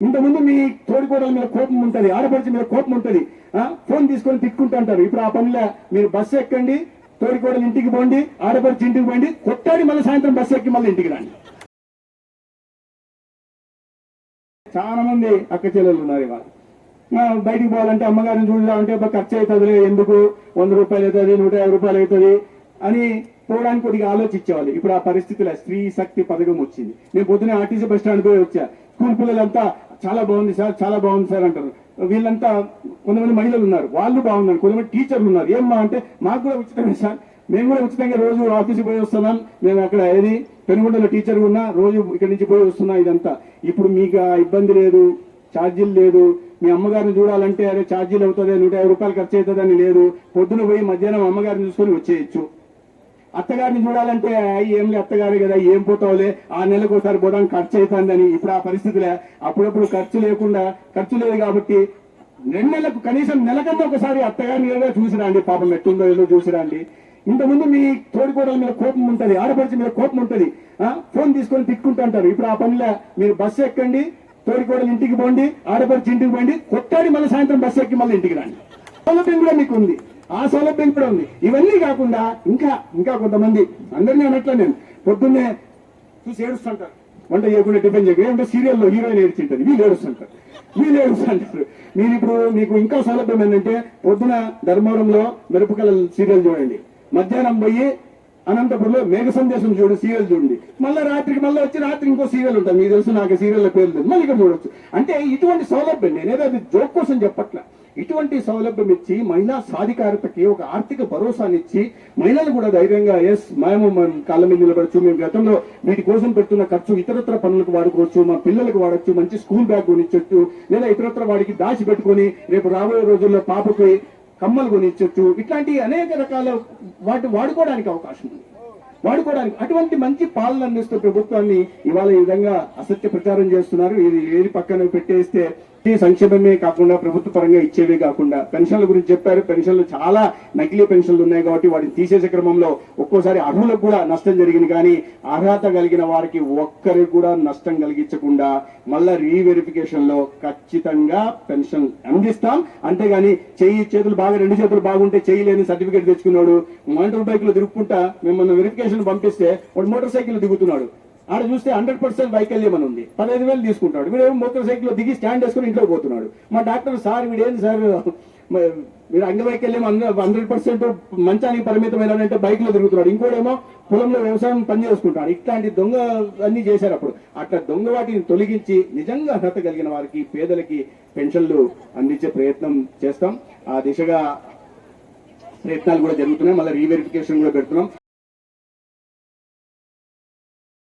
ఇంతకుముందు మీ తోడికోడల మీద కోపం ఉంటుంది ఆడపడిచి మీద కోపం ఉంటది ఫోన్ తీసుకొని తిట్టుకుంటూ ఉంటారు. ఇప్పుడు ఆ పనిలో మీరు బస్సు ఎక్కండి తోడికోడలు ఇంటికి పోండి ఆడపడిచి ఇంటికి పోండి కొట్టాడి మళ్ళీ సాయంత్రం బస్సు ఎక్కి మళ్ళీ ఇంటికి రండి. చాలా మంది అక్క చెల్లెలు ఉన్నారు ఇవాళ. బయటికి పోవాలంటే అమ్మగారిని చూడాలంటే ఖర్చు అవుతుంది ఎందుకు? వంద రూపాయలు అవుతుంది నూట యాభై రూపాయలు అవుతుంది అని పోవడానికి కొద్దిగా ఆలోచించేవాళ్ళు. ఇప్పుడు ఆ పరిస్థితిలో స్త్రీ శక్తి పథకం వచ్చింది. నేను పొద్దున ఆర్టీసీ బస్ స్టాండ్ పోయి వచ్చా. స్కూల్ పిల్లలంతా చాలా బాగుంది సార్ చాలా బాగుంది సార్ అంటారు. వీళ్ళంతా కొంతమంది మహిళలు ఉన్నారు. వాళ్ళు బాగున్నారు. కొంతమంది టీచర్లు ఉన్నారు. ఏమ్మా అంటే మాకు కూడా ఉచితమే సార్. మేము కూడా ఉచితంగా రోజు ఆఫీస్కి పోయి వస్తున్నాం. మేము అక్కడ ఏది పెనుగొండలో టీచర్ ఉన్నా రోజు ఇక్కడి నుంచి పోయి వస్తున్నా ఇదంతా. ఇప్పుడు మీకు ఇబ్బంది లేదు ఛార్జీలు లేదు. మీ అమ్మగారిని చూడాలంటే అరే ఛార్జీలు అవుతుంది నూట యాభై రూపాయలు ఖర్చు అవుతుందని లేదు. పొద్దున పోయి మధ్యాహ్నం అమ్మగారిని చూసుకొని వచ్చేయచ్చు. అత్తగారిని చూడాలంటే ఏంలే ఏం లే అత్తగారు కదా ఏం పోతావులే? ఆ నెలకు ఒకసారి పోవడానికి ఖర్చు అవుతుందని ఇప్పుడు ఆ పరిస్థితులే అప్పుడప్పుడు ఖర్చు లేకుండా ఖర్చు లేదు కాబట్టి రెండు నెలలకు కనీసం నెలకన్నా ఒకసారి అత్తగారిని ఏదో చూసిరండి పాపం ఎట్టుందో ఏదో చూసిరండి. ఇంతకుముందు మీ తోడికోడల మీద కోపం ఉంటుంది ఆడపడిచి మీద కోపం ఉంటది. ఆ, ఫోన్ తీసుకొని తిట్టుకుంటూ ఉంటారు. ఇప్పుడు ఆ పనిలో మీరు బస్సు ఎక్కండి తోడికోడలు ఇంటికి పోండి ఆడపడిచి ఇంటికి పోండి కొట్టాడి మళ్ళీ సాయంత్రం బస్సు ఎక్కి మళ్ళీ ఇంటికి రండి. సౌలభ్యం కూడా మీకు ఉంది. ఆ సౌలభ్యం కూడా ఉంది. ఇవన్నీ కాకుండా ఇంకా ఇంకా కొంతమంది అందరినీ అనట్లే నేను. పొద్దున్నే చూసి ఏడుస్తుంటారు. వంట చేయకుండా టిఫిన్ చేయకుండా. అంటే సీరియల్లో హీరోయిన్ ఏడ్చింటది. వీళ్ళు ఏడుస్తుంటారు. వీళ్ళు ఏడుస్తుంటారు. నేను ఇప్పుడు మీకు ఇంకా సౌలభ్యం ఏంటంటే పొద్దున ధర్మవరంలో మెరుపుకల సీరియల్ చూడండి. మధ్యాహ్నం పోయి అనంతపురంలో మేఘ సందేశం చూడు సీరియల్ చూడండి. మళ్ళీ రాత్రికి మళ్ళీ వచ్చి రాత్రి ఇంకో సీరియల్ ఉంటుంది. మీకు తెలుసు నాకు సీరియల్ పేరు లేదు మళ్ళీ ఇక్కడ చూడొచ్చు. అంటే ఇటువంటి సౌలభ్యం నేనేదో అది జోక్ కోసం చెప్పట్ల. ఇటువంటి సౌలభ్యం ఇచ్చి మహిళా సాధికారతకి ఒక ఆర్థిక భరోసానిచ్చి మహిళలు కూడా ధైర్యంగా ఎస్ మేము మేము కాళ్ళ మీద నిలబడచ్చు మేము గతంలో వీటి కోసం పెడుతున్న ఖర్చు ఇతరత్ర పనులకు వాడుకోవచ్చు మా పిల్లలకు వాడచ్చు మంచి స్కూల్ బ్యాగ్ కొనిచ్చొచ్చు లేదా ఇతరత్ర వాడికి దాచి పెట్టుకొని రేపు రాబోయే రోజుల్లో పాపకి కమ్మలు కొనిచ్చొచ్చు. ఇట్లాంటి అనేక రకాల వాటి వాడుకోవడానికి అవకాశం ఉంది. వాడుకోవడానికి అటువంటి మంచి పాలన అందిస్తూ ప్రభుత్వాన్ని ఇవాళ ఈ విధంగా అసత్య ప్రచారం చేస్తున్నారు. ఇది ఏది పక్కన పెట్టేస్తే సంక్షేమమే కాకుండా ప్రభుత్వ పరంగా ఇచ్చేవే కాకుండా పెన్షన్ల గురించి చెప్పారు. పెన్షన్లు చాలా నకిలీ పెన్షన్లు ఉన్నాయి కాబట్టి వాటిని తీసేసే క్రమంలో ఒక్కోసారి అర్హులకు కూడా నష్టం జరిగింది. కానీ అర్హత కలిగిన వారికి ఒక్కరికి కూడా నష్టం కలిగించకుండా మళ్ళా రీవెరిఫికేషన్లో ఖచ్చితంగా పెన్షన్ అందిస్తాం. అంతేగాని చెయ్యి చేతులు బాగా రెండు చేతులు బాగుంటే చేయలేని సర్టిఫికేట్ తెచ్చుకున్నాడు. మోటార్ బైక్లో తిరుక్కుంటా మిమ్మల్ని వెరిఫికేషన్ పంపిస్తే వాడు మోటార్ సైకిల్ దిగుతున్నాడు. ఆడ చూస్తే హండ్రెడ్ పర్సెంట్ వైకల్యం అని ఉంది. పదహైదు వేలు తీసుకుంటాడు. వీడేమో మోటార్ సైకిల్లో దిగి స్టాండ్ వేసుకుని ఇంట్లో పోతున్నాడు. మా డాక్టర్ సార్ వీడేంది సార్? మీరు అంగవైకల్యం హండ్రెడ్ పర్సెంట్ మంచానికి పరిమితమైన బైక్లో తిరుగుతున్నాడు. ఇంకోడేమో పొలంలో వ్యవసాయం పని చేసుకుంటాడు. ఇట్లాంటి దొంగ అన్ని చేశారు అప్పుడు. అట్లా దొంగ వాటిని తొలగించి నిజంగా అర్హత కలిగిన వారికి పేదలకి పెన్షన్లు అందించే ప్రయత్నం చేస్తాం. ఆ దిశగా ప్రయత్నాలు కూడా జరుగుతున్నాయి. మళ్ళీ రీవెరిఫికేషన్ కూడా పెడుతున్నాం.